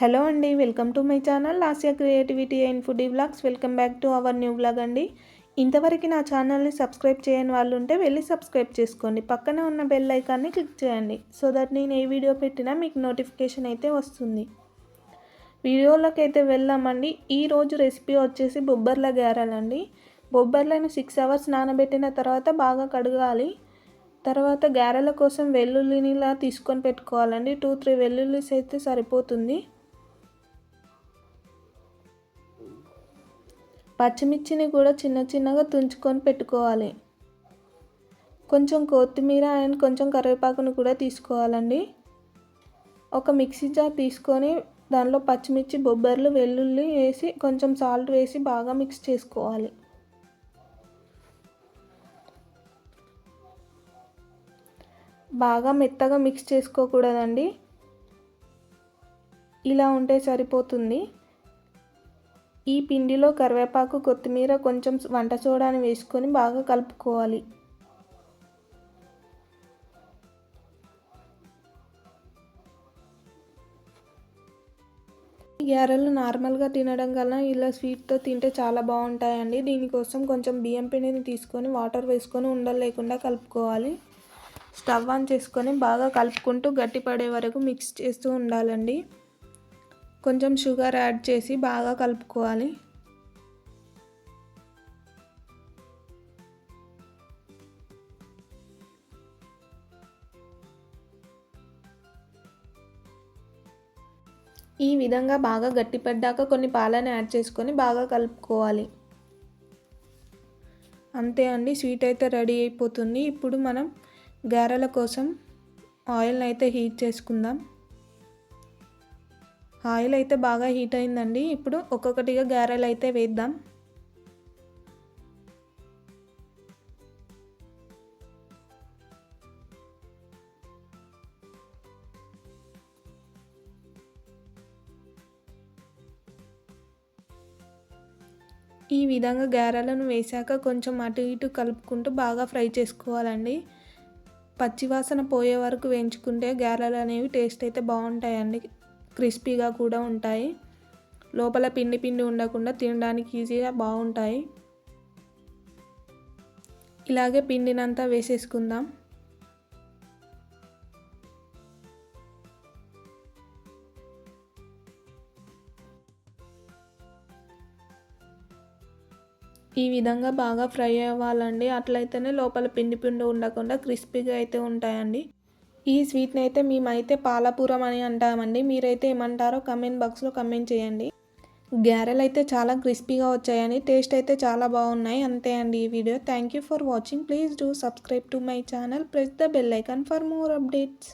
Hello అండి welcome to my channel Asia creativity and food blogs. Welcome back to our new blog అండి. ఇంతవరకు నా ఛానల్ని subscribe చేయని వాళ్ళు ఉంటే వెళ్ళి సబ్స్క్రైబ్ చేసుకోండి. పక్కనే ఉన్న బెల్ ఐకాన్ని క్లిక్ చేయండి. సో దట్ నేను ఏ వీడియో పెట్టినా మీకు నోటిఫికేషన్ అయితే వస్తుంది. వీడియోలోకి అయితే వెళ్దామండి. ఈరోజు రెసిపీ వచ్చేసి బొబ్బర్ల గారెలండి బొబ్బర్లను సిక్స్ అవర్స్ నానబెట్టిన తర్వాత బాగా కడగాలి. తర్వాత గారెల కోసం వెల్లుల్లినిలా తీసుకొని పెట్టుకోవాలండి. టూ త్రీ వెల్లుల్లిస్ అయితే సరిపోతుంది. పచ్చిమిర్చిని కూడా చిన్న చిన్నగా తుంచుకొని పెట్టుకోవాలి. కొంచెం కొత్తిమీర అండ్ కొంచెం కరివేపాకును కూడా తీసుకోవాలండి. ఒక మిక్సీ జార్ తీసుకొని దానిలో పచ్చిమిర్చి బొబ్బర్లు వెల్లుల్లి వేసి కొంచెం సాల్ట్ వేసి బాగా మిక్స్ చేసుకోవాలి. బాగా మెత్తగా మిక్స్ చేసుకోకూడదండి. ఇలా ఉంటే సరిపోతుంది. ఈ పిండిలో కరివేపాకు కొత్తిమీర కొంచెం వంట సోడాని వేసుకొని బాగా కలుపుకోవాలి. గ్యారెలు నార్మల్గా తినడం కన్నా ఇలా స్వీట్తో తింటే చాలా బాగుంటాయండి. దీనికోసం కొంచెం బియ్యం పిండిని తీసుకొని వాటర్ వేసుకొని ఉండలు లేకుండా కలుపుకోవాలి. స్టవ్ ఆన్ చేసుకొని బాగా కలుపుకుంటూ గట్టిపడే వరకు మిక్స్ చేస్తూ ఉండాలండి. కొంచెం షుగర్ యాడ్ చేసి బాగా కలుపుకోవాలి. ఈ విధంగా బాగా గట్టిపడ్డాక కొన్ని పాలను యాడ్ చేసుకొని బాగా కలుపుకోవాలి. అంతే అండి స్వీట్ అయితే రెడీ అయిపోతుంది. ఇప్పుడు మనం గారెల కోసం ఆయిల్ని అయితే హీట్ చేసుకుందాం. ఆయిల్ అయితే బాగా హీట్ అయిందండి. ఇప్పుడు ఒక్కొక్కటిగా గారెలు అయితే వేద్దాం. ఈ విధంగా గారెలను వేశాక కొంచెం అటు ఇటు కలుపుకుంటూ బాగా ఫ్రై చేసుకోవాలండి. పచ్చివాసన పోయే వరకు వేయించుకుంటే గారెలు అనేవి టేస్ట్ అయితే బాగుంటాయండి. క్రిస్పీగా కూడా ఉంటాయి. లోపల పిండి పిండి ఉండకుండా తినడానికి ఈజీగా బాగుంటాయి. ఇలాగే పిండినంతా వేసేసుకుందాం. ఈ విధంగా బాగా ఫ్రై అవ్వాలండి. అట్లయితేనే లోపల పిండి పిండి ఉండకుండా క్రిస్పీగా అయితే ఉంటాయండి. ఈ స్వీట్ని అయితే మేమైతే పాలపూరం అని అంటామండి. మీరైతే ఏమంటారో కమెంట్ బాక్స్లో కమెంట్ చేయండి. గ్యారెలు అయితే చాలా క్రిస్పీగా వచ్చాయని టేస్ట్ అయితే చాలా బాగున్నాయి. అంతే అండి ఈ video. Thank you for watching. Please do subscribe to my channel. Press the bell icon for more updates.